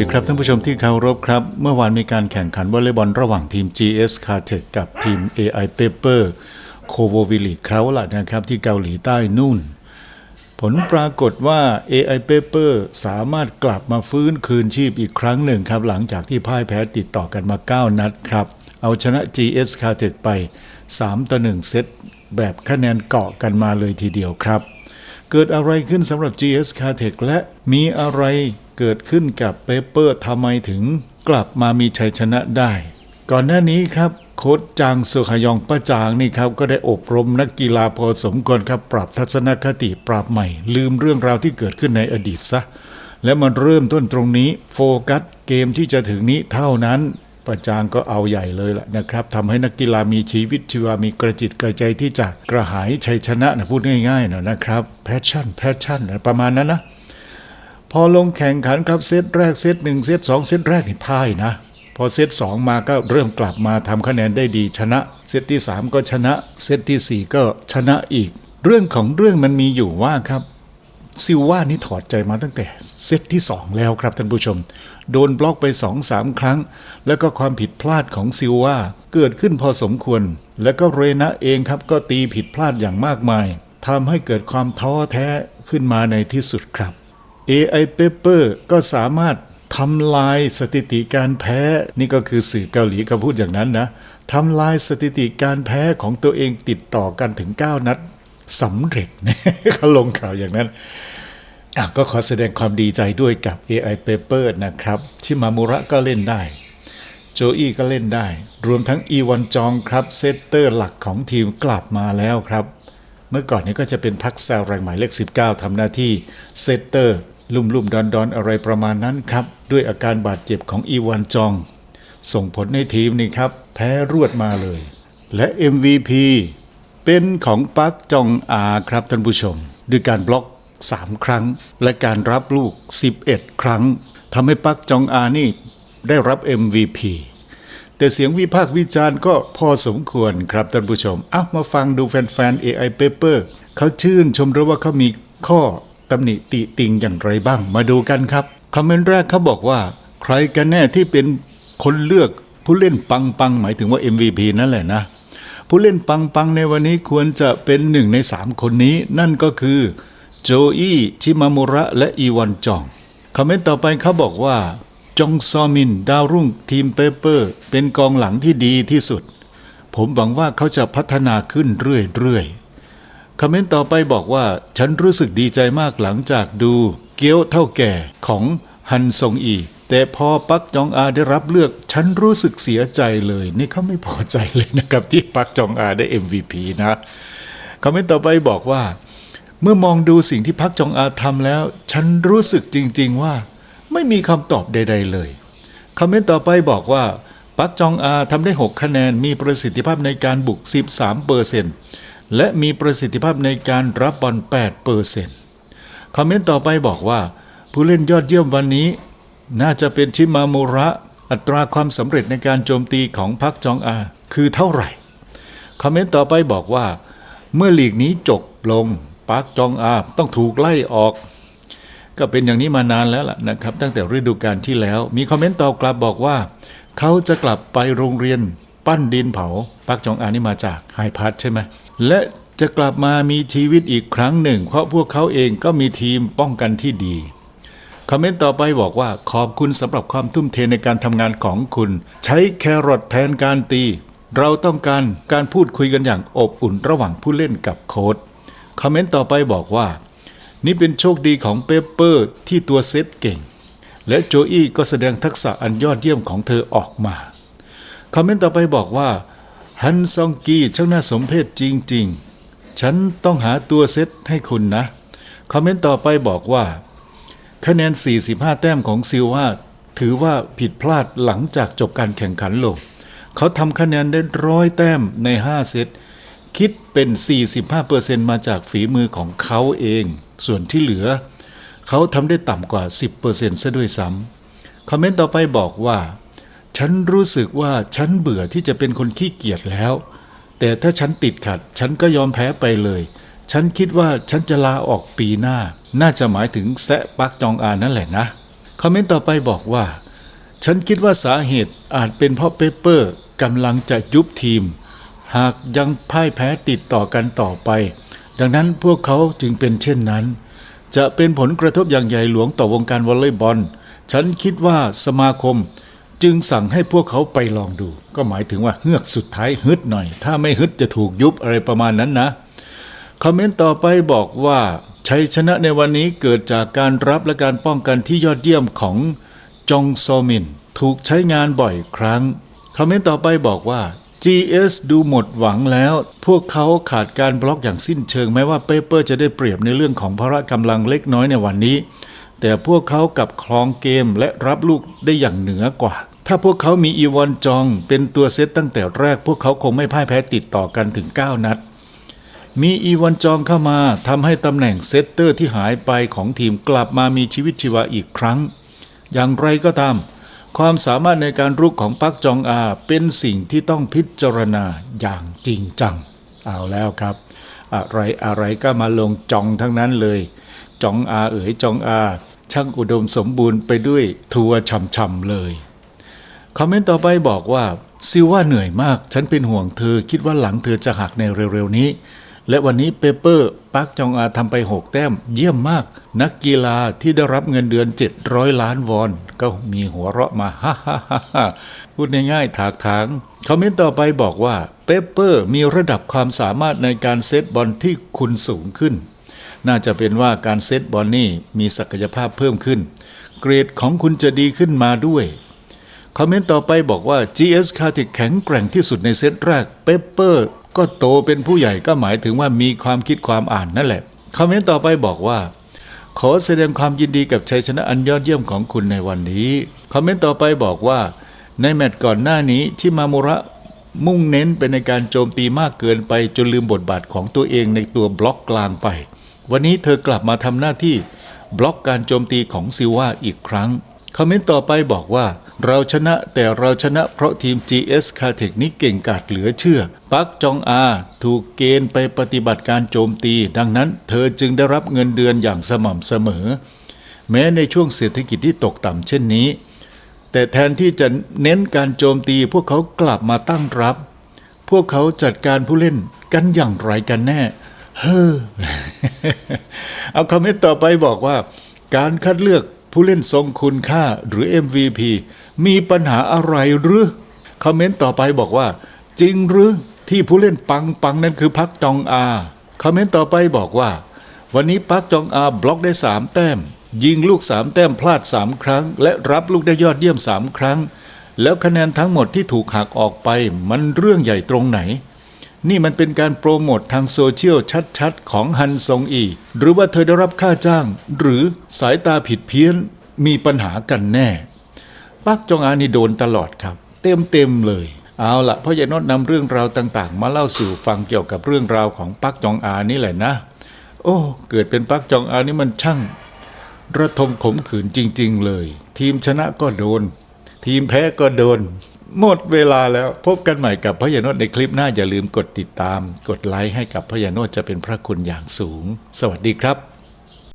ดีครับท่านผู้ชมที่เคารพครับ เมื่อวานมีการแข่งขันวอลเลย์บอลระหว่างทีม GS c a r t e c กับทีม AI Paper โคว v i l l i เขาล่ะนะครับ ที่เกาหลีใต้นู่น ผลปรากฏว่า AI Paper สามารถกลับมาฟื้นคืนชีพอีกครั้งหนึ่งครับ หลังจากที่พ่ายแพ้ติดต่อกันมา 9 นัดครับ เอาชนะ GS c a r t e c ไป 3 ต่อ 1 เซตแบบคะแนนเกาะกันมาเลยทีเดียวครับ เกิดอะไรขึ้นสำหรับ GS c a r t e c และมีอะไร เกิดขึ้นกับเปเปอร์ทำไมถึงกลับมามีชัยชนะได้ ก่อนหน้านี้ครับโค้ชจางสุขยองป้าจางนี่ครับก็ได้อบรมนักกีฬาพอสมควรครับปรับทัศนคติปรับใหม่ ลืมเรื่องราวที่เกิดขึ้นในอดีตซะและมันเริ่มต้นตรงนี้โฟกัสเกมที่จะถึงนี้เท่านั้นประจางก็เอาใหญ่เลยล่ะนะครับทำให้นักกีฬามีชีวิตชีวามีกระจิตกระใจที่จะกระหายชัยชนะนะพูดง่ายๆนะนะครับแพชชั่นแพชชั่นประมาณนั้นนะ พอลงแข่งขันครับเซตแรกเซตหนึ่งเซตสองเซตแรกนี่พ่ายนะ พอเซตสองมาก็เริ่มกลับมาทำคะแนนได้ดีชนะ เซตที่ 3 ก็ชนะ เซตทีสี่ 4 ก็ชนะอีก เรื่องของเรื่องมันมีอยู่ว่าครับซิลว่านี่ถอดใจมาตั้งแต่เซตที่ 2 แล้วครับท่านผู้ชม โดนบล็อกไป 2-3 ครั้ง แล้วก็ความผิดพลาดของซิลว่าเกิดขึ้นพอสมควร แล้วก็เรนะเองครับก็ตีผิดพลาดอย่างมากมายทำให้เกิดความท้อแท้ขึ้นมาในที่สุดครับ AI Paper ก็สามารถทำลายสถิติการแพ้ นี่ก็คือสื่อเกาหลีเขาพูดอย่างนั้นนะทำลายสถิติการแพ้ของตัวเองติดต่อกันถึง 9 นัดสำเร็จเขาลงข่าวอย่างนั้นก็ขอแสดงความดีใจด้วยกับ AI Paper นะครับ ชิมามุระก็เล่นได้ โจอี้ก็เล่นได้ รวมทั้งอีวอนจองครับ เซตเตอร์หลักของทีมกลับมาแล้วครับ เมื่อก่อนนี้ก็จะเป็นพักแซลแรงหมายเลข 19 ทำหน้าที่เซตเตอร์ ลุ่มลุ่มดอนดอนอะไรประมาณนั้นครับ ด้วยอาการบาดเจ็บของอีวานจอง ส่งผลในทีมนี่ครับ แพ้รวดมาเลย และ MVP เป็นของปักจองอาครับท่านผู้ชม ด้วยการบล็อก 3 ครั้ง และการรับลูก 11 ครั้งทำให้ปักจองอานี่ได้รับ MVP แต่เสียงวิพากษ์วิจารณ์ก็พอสมควรครับท่านผู้ชมเอามาฟังดูแฟนๆ AI Paper เขาชื่นชมหรือว่าเขามีข้อ ตำหนิติติงอย่างไรบ้าง มาดูกันครับคอมเมนต์แรกเขาบอกว่า ใครกันแน่ที่เป็นคนเลือกผู้เล่นปังปังๆหมายถึงว่า MVP นั่นแหละนะ ผู้เล่นปังปังๆในวันนี้ควรจะเป็นหนึ่งในสามคนนี้ นั่นก็คือโจอี้ชิมามุระและอีวอนจองคอมเมนต์ต่อไปเขาบอกว่า จองซอมิน ดาวรุ่งทีมเปเปอร์ เป็นกองหลังที่ดีที่สุด ผมหวังว่าเขาจะพัฒนาขึ้นเรื่อยๆ คอมเมนต์ต่อไปบอกว่า ฉันรู้สึกดีใจมากหลังจากดู เกียวเท่าแก่ของฮันซงอี แต่พอปักจองอาได้รับเลือก ฉันรู้สึกเสียใจเลย นี่เขาไม่พอใจเลยนะครับ ที่ปักจองอาได้ MVP นะคอมเมนต์ต่อไปบอกว่า เมื่อมองดูสิ่งที่พักจองอาทำแล้ว ฉันรู้สึกจริง ๆว่า ไม่มีคำตอบใด ๆ เลยคอมเมนต์ต่อไปบอกว่าปักจองอาทำได้ 6 คะแนนมีประสิทธิภาพในการบุก 13เปอร์เซ็นต์ และมีประสิทธิภาพในการรับบอล8เปอร์เซ็นต์คอมเมนต์ต่อไปบอกว่า ผู้เล่นยอดเยี่ยมวันนี้ น่าจะเป็นชิมามุระ อัตราความสำเร็จในการโจมตีของพักจองอา คือเท่าไหร่ คอมเมนต์ต่อไปบอกว่า เมื่อลีกนี้จบลงปักจองอาต้องถูกไล่ออก ก็เป็นอย่างนี้มานานแล้วล่ะนะครับ ตั้งแต่ฤดูกาลที่แล้ว มีคอมเมนต์ตอบกลับบอกว่า เขาจะกลับไปโรงเรียนปั้นดินเผา ปักจองอานี่มาจากไฮพัทใช่ไหมและจะกลับมามีชีวิตอีกครั้งหนึ่ง เพราะพวกเขาเองก็มีทีมป้องกันที่ดีคอมเมนต์ต่อไปบอกว่าขอบคุณสำหรับความทุ่มเทในการทำงานของคุณ ใช้แครอทแทนการตี เราต้องการการพูดคุยกันอย่างอบอุ่นระหว่างผู้เล่นกับโค้ชคอมเมนต์ต่อไปบอกว่า นี่เป็นโชคดีของเปเปอร์ที่ตัวเซตเก่ง และโจอี้ก็แสดงทักษะอันยอดเยี่ยมของเธอออกมาคอมเมนต์ต่อไปบอกว่า ฮันซองกีช่างน่าสมเพชจริง ๆ ฉันต้องหาตัวเซตให้คุณนะ คอมเมนต์ต่อไปบอกว่า คะแนน 45 แต้มของซิลว่าถือว่าผิดพลาดหลังจากจบการแข่งขันลง เขาทำคะแนนได้ร้อยแต้มใน 5 เซต คิดเป็น 45%มาจากฝีมือของเขาเอง ส่วนที่เหลือ เขาทำได้ต่ำกว่า 10%ซะด้วยซ้ำคอมเมนต์ต่อไปบอกว่า ฉันรู้สึกว่าฉันเบื่อที่จะเป็นคนขี้เกียจแล้ว แต่ถ้าฉันติดขัด ฉันก็ยอมแพ้ไปเลย ฉันคิดว่าฉันจะลาออกปีหน้า น่าจะหมายถึงแซะปักจองอานั่นแหละนะ คอมเมนต์ต่อไปบอกว่า ฉันคิดว่าสาเหตุอาจเป็นเพราะเปเปอร์กำลังจะยุบทีม หากยังพ่ายแพ้ติดต่อกันต่อไป ดังนั้นพวกเขาจึงเป็นเช่นนั้น จะเป็นผลกระทบอย่างใหญ่หลวงต่อวงการวอลเลย์บอล ฉันคิดว่าสมาคม จึงสั่งให้พวกเขาไปลองดู ก็หมายถึงว่าเฮือกสุดท้ายฮึดหน่อย ถ้าไม่ฮึดจะถูกยุบอะไรประมาณนั้นนะคอมเมนต์ต่อไปบอกว่าชัยชนะในวันนี้เกิดจากการรับและการป้องกันที่ยอดเยี่ยมของจงโซมิน ถูกใช้งานบ่อยครั้งคอมเมนต์ต่อไปบอกว่า GS ดูหมดหวังแล้ว พวกเขาขาดการบล็อกอย่างสิ้นเชิงแม้ว่าเปเปอร์จะได้เปรียบในเรื่องของพละกำลังเล็กน้อยในวันนี้ แต่พวกเขากับคลองเกมและรับลูกได้อย่างเหนือกว่า ถ้าพวกเขามีอีวอนจอง เป็นตัวเซตตั้งแต่แรก พวกเขาคงไม่พ่ายแพ้ติดต่อกันถึง 9 นัด มีอีวอนจองเข้ามาทำให้ตำแหน่งเซตเตอร์ที่หายไปของทีมกลับมามีชีวิตชีวาอีกครั้ง อย่างไรก็ตาม ความสามารถในการรุกของปักจองอาเป็นสิ่งที่ต้องพิจารณาอย่างจริงจัง เอาแล้วครับ อะไรอะไรก็มาลงจองทั้งนั้นเลย จองอาเอ๋ยจองอา ช่างอุดมสมบูรณ์ไปด้วยทัวช่ำๆเลย คอมเมนต์ต่อไปบอกว่า ซิว่าเหนื่อยมาก ฉันเป็นห่วงเธอคิดว่าหลังเธอจะหักในเร็วๆนี้ และวันนี้เปเปอร์ปักจองอาทำไป 6 แต้ม เยี่ยมมาก นักกีฬาที่ได้รับเงินเดือน 700 ล้านวอน ก็มีหัวเราะมาฮ่าฮ่าฮ่าฮ่าพูดง่ายๆถากถางคอมเมนต์ต่อไปบอกว่าเปเปอร์มีระดับความสามารถในการเซตบอลที่คุณสูงขึ้น น่าจะเป็นว่าการเซตบอลนี่มีศักยภาพเพิ่มขึ้น เกรดของคุณจะดีขึ้นมาด้วย คอมเมนต์ต่อไปบอกว่า GS c a r t i c แข็งแกร่งที่สุดในเซตแรกเปเปอร์ก็โตเป็นผู้ใหญ่ก็หมายถึงว่ามีความคิดความอ่านนั่นแหละ คอมเมนต์ต่อไปบอกว่า ขอแสดงความยินดีกับชัยชนะอันยอดเยี่ยมของคุณในวันนี้ คอมเมนต์ต่อไปบอกว่า ในแมตช์ก่อนหน้านี้ที่มามุระมุ่งเน้นไปในการโจมตีมากเกินไปจนลืมบทบาทของตัวเองในตัวบล็อกกลางไป วันนี้เธอกลับมาทำหน้าที่ บล็อกการโจมตีของซิลวาอีกครั้ง คอมเมนต์ต่อไปบอกว่า เราชนะแต่เราชนะเพราะทีม GS c a t e c นี้เก่งกาจเหลือเชื่อ ปักจองอา ถูกเกณฑ์ไปปฏิบัติการโจมตี ดังนั้นเธอจึงได้รับเงินเดือนอย่างสม่ำเสมอ แม้ในช่วงเศรษฐกิจที่ตกต่ำเช่นนี้ แต่แทนที่จะเน้นการโจมตีพวกเขากลับมาตั้งรับ พวกเขาจัดการผู้เล่นกันอย่างไรกันแน่ เฮ้อเอาคอมเมนต์ต่อไปบอกว่า การคัดเลือกผู้เล่นทรงคุณค่าหรือ MVP มีปัญหาอะไรหรือคอมเมนต์ต่อไปบอกว่า จริงหรือที่ผู้เล่นปังปังนั้นคือพักจองอาคอมเมนต์ต่อไปบอกว่า วันนี้ปักจองอาบล็อกได้ 3 แต้ม ยิงลูก 3 แต้มพลาด 3 ครั้ง และรับลูกได้ยอดเยี่ยม 3 ครั้ง แล้วคะแนนทั้งหมดที่ถูกหักออกไป มันเรื่องใหญ่ตรงไหน นี่มันเป็นการโปรโมททางโซเชียลชัดๆ ของฮันซงอี หรือว่าเธอได้รับค่าจ้าง หรือสายตาผิดเพี้ยนมีปัญหากันแน่ปักจองอานี่โดนตลอดครับ เต็มเต็มๆเลย เอาละพ่อใหญ่นดนำเรื่องราวต่างๆ มาเล่าสู่ฟังเกี่ยวกับเรื่องราวของปักจองอานี่แหละนะ โอ้เกิดเป็นปักจองอานี่มันช่าง ระทมขมขืนจริง ๆ เลย ทีมชนะก็โดน ทีมแพ้ก็โดน หมดเวลาแล้วพบกันใหม่กับพระยาโนดในคลิปหน้าอย่าลืมกดติดตาม กดไลค์ให้กับพระยาโนดจะเป็นพระคุณอย่างสูง สวัสดีครับ